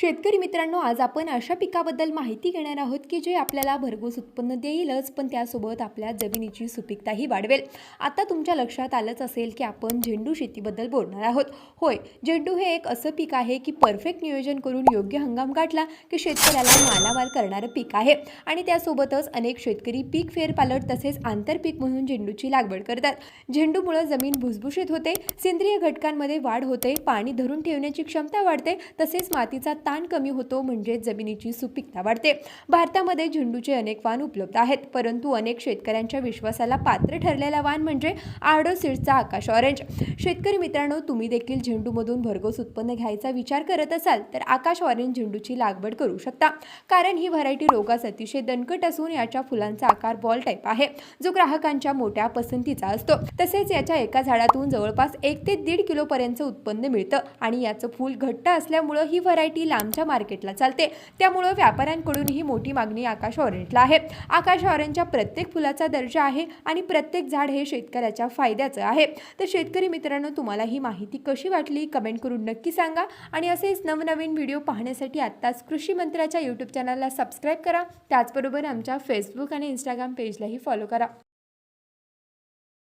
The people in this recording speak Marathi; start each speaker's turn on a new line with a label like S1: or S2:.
S1: शेतकरी मित्रांनो आज आपण अशा पिकाबद्दल माहिती घेणार आहोत की जे आपल्याला भरघोस उत्पन्न देईलच पण त्यासोबत आपल्या जमिनीची सुपीकताही वाढवेल. आता तुमच्या लक्षात आलंच असेल की आपण झेंडू शेतीबद्दल बोलणार आहोत. होय झेंडू हे एक असं पीक आहे की परफेक्ट नियोजन करून योग्य हंगाम गाठला की शेतकऱ्याला मालामाल करणारं पीक आहे. आणि त्यासोबतच अनेक शेतकरी पीक फेरपालट तसेच आंतरपीक म्हणून झेंडूची लागवड करतात. झेंडूमुळे जमीन भुसभुशीत होते सेंद्रिय घटकांमध्ये वाढ होते पाणी धरून ठेवण्याची क्षमता वाढते तसेच मातीचा ताण कमी होतो म्हणजेच जमिनीची सुपीकता वाढते. भारतामध्ये झेंडूचे अनेक वाण उपलब्ध आहेत परंतु अनेक शेतकऱ्यांच्या विश्वासाला पात्र ठरलेला वाण म्हणजे आर्डो सीड्सचा आकाश ऑरेंज शेतकरी मित्रांनो तुम्ही देखील झेंडूमधून भरघोस उत्पन्न घ्यायचा विचार करत असाल तर आकाश ऑरेंज झेंडूची लागवड करू शकता. कारण ही व्हरायटी रोगास अतिशय दणकट असून याच्या फुलांचा आकार बॉल टाईप आहे. जो ग्राहकांच्या मोठ्या पसंतीचा असतो. तसेच याच्या एका झाडातून जवळपास एक ते दीड किलोपर्यंत उत्पन्न मिळतं आणि याचं फूल घट्ट असल्यामुळं ही व्हरायटी आमच्या मार्केटला चालते. त्यामुळं व्यापाऱ्यांकडूनही मोठी मागणी आकाश ऑरेंजला आहे. आकाश ऑरेंजच्या प्रत्येक फुलाचा दर्जा आहे आणि प्रत्येक झाड हे शेतकऱ्याच्या फायद्याचं आहे. तर शेतकरी मित्रांनो तुम्हाला ही माहिती कशी वाटली? कमेंट करून नक्की सांगा. आणि असेच नवनवीन व्हिडिओ पाहण्यासाठी आत्ताच कृषी मंत्र्याच्या यूट्यूब चॅनलला सबस्क्राईब करा. त्याचबरोबर आमच्या फेसबुक आणि इंस्टाग्राम पेजलाही फॉलो करा.